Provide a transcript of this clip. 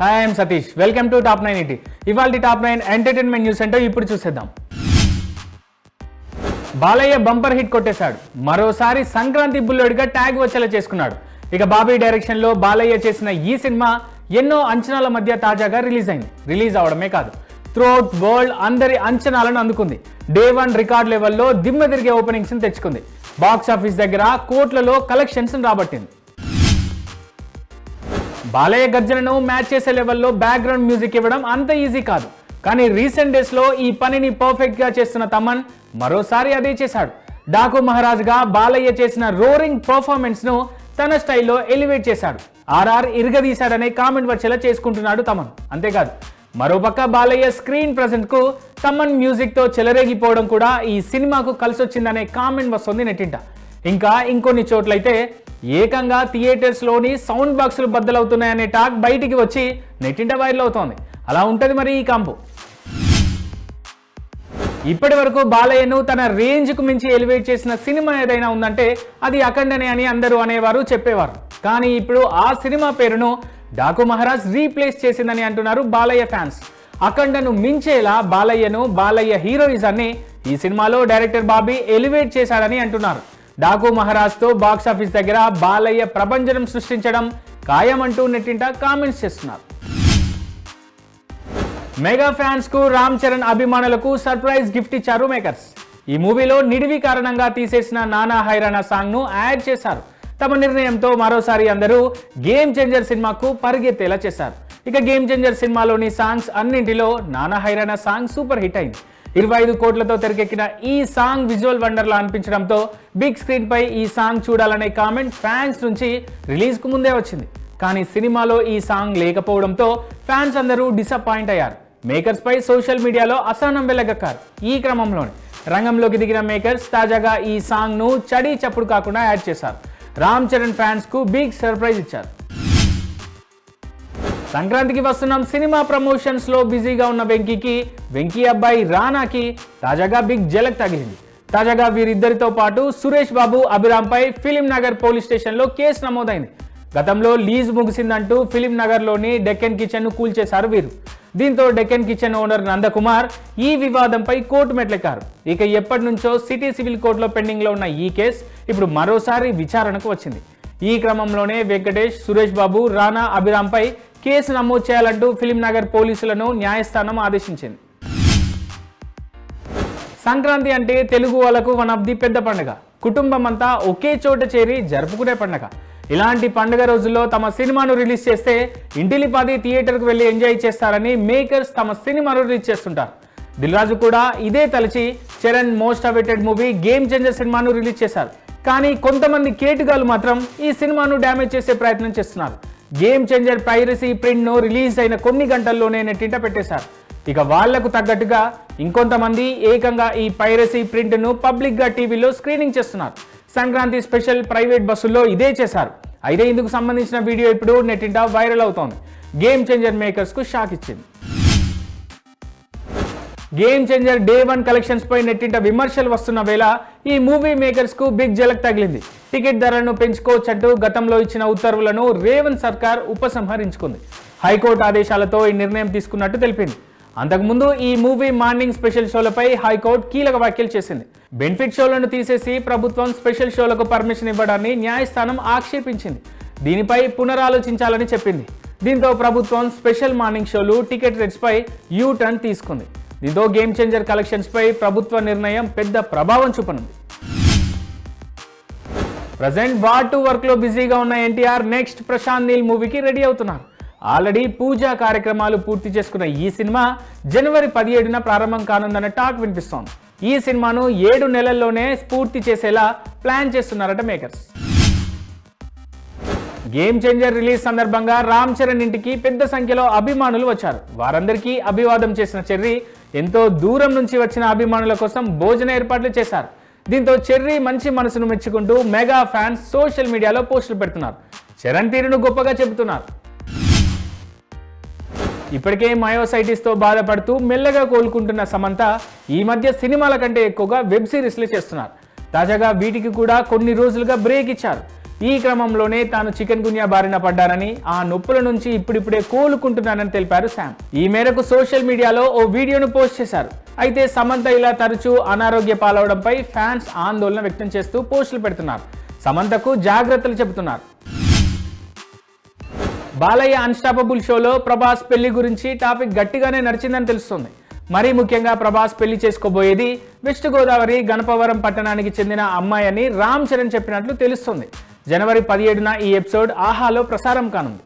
Hi I'm Satish welcome to top nine ET ఇవాళ top nine entertainment news అంటే ఇప్పుడు చూసేద్దాం. బాలయ్య బంపర్ హిట్ కొట్టేశాడు. మరోసారి సంక్రాంతి బుల్లెడ్గా ట్యాగ్ వచ్చేలా చేసుకున్నాడు. ఇక బాబీ డైరెక్షన్లో బాలయ్య చేసిన ఈ సినిమా ఎన్నో అంచనాల మధ్య తాజాగా రిలీజ్ అయింది. రిలీజ్ అవడమే కాదు. త్రూఅవుట్ వరల్డ్ అందరి అంచనాలను అందుకుంది. డే వన్ రికార్డ్ లెవెల్లో దిమ్మ తిరిగే ఓపెనింగ్స్ని తెచ్చుకుంది. బాక్స్ ఆఫీస్ దగ్గర కోట్లలో కలెక్షన్స్ రాబట్టింది. బాలయ్య గర్జనను మ్యాచ్ చేసే లెవెల్లో బ్యాక్గ్రౌండ్ మ్యూజిక్ ఇవ్వడం అంత ఈజీ కాదు. కానీ రీసెంట్ డేస్లో ఈ పనిని పర్ఫెక్ట్గా చేస్తున్న తమన్ మరోసారి అదే చేశాడు. డాకు మహారాజ్గా బాలయ్య చేసిన రోరింగ్ పర్ఫార్మెన్స్ను తన స్టైల్లో ఎలివేట్ చేశాడు. ఆర్ఆర్ ఇరగదీశాడనే కామెంట్ వచ్చేలా చేసుకుంటున్నాడు తమన్. అంతేకాదు మరోపక్క బాలయ్య స్క్రీన్ ప్రెసెంట్కు తమన్ మ్యూజిక్తో చెలరేగిపోవడం కూడా ఈ సినిమాకు కలిసొచ్చిందనే కామెంట్ వస్తుంది నెట్టింట. ఇంకా ఇంకొన్ని చోట్లయితే ఏకంగా థియేటర్స్లోని సౌండ్ బాక్సులు బద్దలవుతున్నాయనే టాక్ బయటికి వచ్చి నెట్టింట వైరల్ అవుతోంది. అలా ఉంటుంది మరి ఈ కాంపు ఇప్పటి వరకు బాలయ్యను తన రేంజ్కు మించి ఎలివేట్ చేసిన సినిమా ఏదైనా ఉందంటే అది అఖండనే అని అందరూ అనేవారు చెప్పేవారు. కానీ ఇప్పుడు ఆ సినిమా పేరును డాకు మహారాజ్ రీప్లేస్ చేసిందని అంటున్నారు బాలయ్య ఫ్యాన్స్. అఖండను మించేలా బాలయ్యను బాలయ్య హీరోయిజాన్ని ఈ సినిమాలో డైరెక్టర్ బాబీ ఎలివేట్ చేశాడని అంటున్నారు. డాకు మహారాజ్తో బాక్స్ ఆఫీస్ దగ్గర బాలయ్య ప్రపంచం సృష్టించడం ఖాయమంటూ నెట్టింట కామెంట్స్ చేస్తున్నారు. మెగా ఫ్యాన్స్కు రామ్ చరణ్ అభిమానులకు సర్ప్రైజ్ గిఫ్ట్ ఇచ్చారు మేకర్స్. ఈ మూవీలో నిడివి కారణంగా తీసేసిన నానా హైరానా సాంగ్ను యాడ్ చేశారు. తమ నిర్ణయంతో మరోసారి అందరూ గేమ్ చేంజర్ సినిమాకు పరిగెత్తేలా చేశారు. ఇక గేమ్ చేంజర్ సినిమాలోని సాంగ్స్ అన్నింటిలో నానా హైరానా సాంగ్ సూపర్ హిట్ అయింది. ఇరవై ఐదు కోట్లతో తెరకెక్కిన ఈ సాంగ్ విజువల్ వండర్లా అనిపించడంతో బిగ్ స్క్రీన్ పై ఈ సాంగ్ చూడాలనే కామెంట్ ఫ్యాన్స్ నుంచి రిలీజ్కు ముందే వచ్చింది. కానీ సినిమాలో ఈ సాంగ్ లేకపోవడంతో ఫ్యాన్స్ అందరూ డిసప్పాయింట్ అయ్యారు. మేకర్స్ పై సోషల్ మీడియాలో అసహనం వెలగక్కారు ఈ క్రమంలోనే. రంగంలోకి దిగిన మేకర్స్ తాజాగా ఈ సాంగ్ను చడీ చడి చప్పుడు కాకుండా యాడ్ చేశారు. రామ్ చరణ్ ఫ్యాన్స్కు బిగ్ సర్ప్రైజ్ ఇచ్చారు. సంక్రాంతికి వస్తున్నాం సినిమా ప్రమోషన్స్లో బిజీగా ఉన్న వెంకీకి వెంకీ అబ్బాయి రానాకి తాజాగా బిగ్ జలక్ తగిలింది. తాజాగా వీరిద్దరితో పాటు సురేష్ బాబు అభిరామ్ పై ఫిలిం నగర్ పోలీస్ స్టేషన్లో కేసు నమోదైంది. గతంలో లీజ్ ముగిసిందంటూ ఫిలిం నగర్లోని డెక్కన్ కిచెన్ను కూల్చేశారు వీరు. దీంతో డెక్కన్ కిచెన్ ఓనర్ నందకుమార్ ఈ వివాదంపై కోర్టు మెట్లెక్కారు. ఇక ఎప్పటి నుంచో సిటీ సివిల్ కోర్టులో పెండింగ్లో ఉన్న ఈ కేసు ఇప్పుడు మరోసారి విచారణకు వచ్చింది. ఈ క్రమంలోనే వెంకటేష్ సురేష్ బాబు రానా అభిరామ్పై కేసు నమోదు చేయాలంటూ ఫిలిం నగర్ పోలీసులను న్యాయస్థానం ఆదేశించింది. సంక్రాంతి అంటే తెలుగు వాళ్ళకు వన్ ఆఫ్ ది పెద్ద పండుగ. కుటుంబం అంతా ఒకే చోట చేరి జరుపుకునే పండుగ. ఇలాంటి పండుగ రోజుల్లో తమ సినిమాను రిలీజ్ చేస్తే ఇంటిలిపాది థియేటర్కు వెళ్ళి ఎంజాయ్ చేస్తారని మేకర్స్ తమ సినిమాను రిలీజ్ చేస్తుంటారు. దిల్రాజు కూడా ఇదే తలచి Charan most awaited movie game changer సినిమాను రిలీజ్ చేశారు. కానీ కొంతమంది కేటుగాలు మాత్రం ఈ సినిమాను డ్యామేజ్ చేసే ప్రయత్నం చేస్తున్నారు. గేమ్ చేంజర్ పైరసీ ప్రింట్ను రిలీజ్ అయిన కొన్ని గంటల్లోనే నెట్టింట పెట్టేశారు. ఇక వాళ్ళకు తగ్గట్టుగా ఇంకొంతమంది ఏకంగా ఈ పైరసీ ప్రింట్ను పబ్లిక్గా టీవీలో స్క్రీనింగ్ చేస్తున్నారు. సంక్రాంతి స్పెషల్ ప్రైవేట్ బస్సుల్లో ఇదే చేశారు. అయితే ఇందుకు సంబంధించిన వీడియో ఇప్పుడు నెట్టింట వైరల్ అవుతోంది. గేమ్ చేంజర్ మేకర్స్కు షాక్ ఇచ్చింది. Game changer day one collections పై నెట్టింట విమర్శలు వస్తున్న వేళ ఈ మూవీ మేకర్స్కు బిగ్ జలక్ తగిలింది. టికెట్ ధరలను పెంచుకోవచ్చంటూ గతంలో ఇచ్చిన ఉత్తర్వులను రేవంత్ సర్కార్ ఉపసంహరించుకుంది. హైకోర్టు ఆదేశాలతో ఈ నిర్ణయం తీసుకున్నట్టు తెలిపింది. అంతకుముందు ఈ మూవీ మార్నింగ్ స్పెషల్ షోలపై హైకోర్టు కీలక వ్యాఖ్యలు చేసింది. బెనిఫిట్ షోలను తీసేసి ప్రభుత్వం స్పెషల్ షోలకు పర్మిషన్ ఇవ్వడాన్ని న్యాయస్థానం ఆక్షేపించింది. దీనిపై పునరాలోచించాలని చెప్పింది. దీంతో ప్రభుత్వం స్పెషల్ మార్నింగ్ షోలు టికెట్ రేట్స్పై యూ టర్న్ తీసుకుంది. దీంతో గేమ్ చేంజర్ కలెక్షన్స్ పై ప్రభుత్వ నిర్ణయం పెద్ద ప్రభావం చూపనుంది. ప్రజెంట్ వార్ టూ వర్క్లో బిజీగా ఉన్న ఎన్టీఆర్ నెక్స్ట్ ప్రశాంత్ నీల్ మూవీకి రెడీ అవుతున్నారు. ఆల్రెడీ పూజా కార్యక్రమాలు పూర్తి చేసుకున్న ఈ సినిమా జనవరి పదిహేడున ప్రారంభం కానుందన్న టాక్ వినిపిస్తోంది. ఈ సినిమాను ఏడు నెలల్లోనే పూర్తి చేసేలా ప్లాన్ చేస్తున్నారట మేకర్స్. గేమ్ చేంజర్ రిలీజ్ సందర్భంగా రామ్ చరణ్ ఇంటికి పెద్ద సంఖ్యలో అభిమానులు వచ్చారు. వారందరికీ అభివాదం చేసిన చెర్రీ ఎంతో దూరం నుంచి వచ్చిన అభిమానుల కోసం భోజన ఏర్పాట్లు చేశారు. దీంతో చెర్రీ మంచి మనసును మెచ్చుకుంటూ మెగా ఫ్యాన్స్ సోషల్ మీడియాలో పోస్టులు పెడుతున్నారు. చరణ్ తీరును గొప్పగా చెబుతున్నారు. ఇప్పటికే మయోసైటిస్తో బాధపడుతూ మెల్లగా కోలుకుంటున్న సమంత ఈ మధ్య సినిమాల కంటే ఎక్కువగా వెబ్ సిరీస్లు చేస్తున్నారు. తాజాగా వీటికి కూడా కొన్ని రోజులుగా బ్రేక్ ఇచ్చారు. ఈ క్రమంలోనే తాను చికెన్ గున్యా బారిన పడ్డానని ఆ నొప్పుల నుంచి ఇప్పుడిప్పుడే కోలుకుంటున్నానని తెలిపారు శామ్. ఈ మేరకు సోషల్ మీడియాలో ఓ వీడియోను పోస్ట్ చేశారు. అయితే సమంత ఇలా తరచూ అనారోగ్య పాలవడంపై ఫ్యాన్స్ ఆందోళన వ్యక్తం చేస్తూ పోస్టులు పెడుతున్నారు. సమంతకు జాగ్రత్తలు చెబుతున్నారు. బాలయ్య అన్స్టాపబుల్ షోలో ప్రభాస్ పెళ్ళి గురించి టాపిక్ గట్టిగానే నడిచిందని తెలుస్తుంది. మరీ ముఖ్యంగా ప్రభాస్ పెళ్ళి చేసుకోబోయేది వెస్ట్ గోదావరి గణపవరం పట్టణానికి చెందిన అమ్మాయి అని రామ్ చరణ్ చెప్పినట్లు తెలుస్తుంది. జనవరి పదిహేడున ఈ ఎపిసోడ్ ఆహాలో ప్రసారం కానుంది.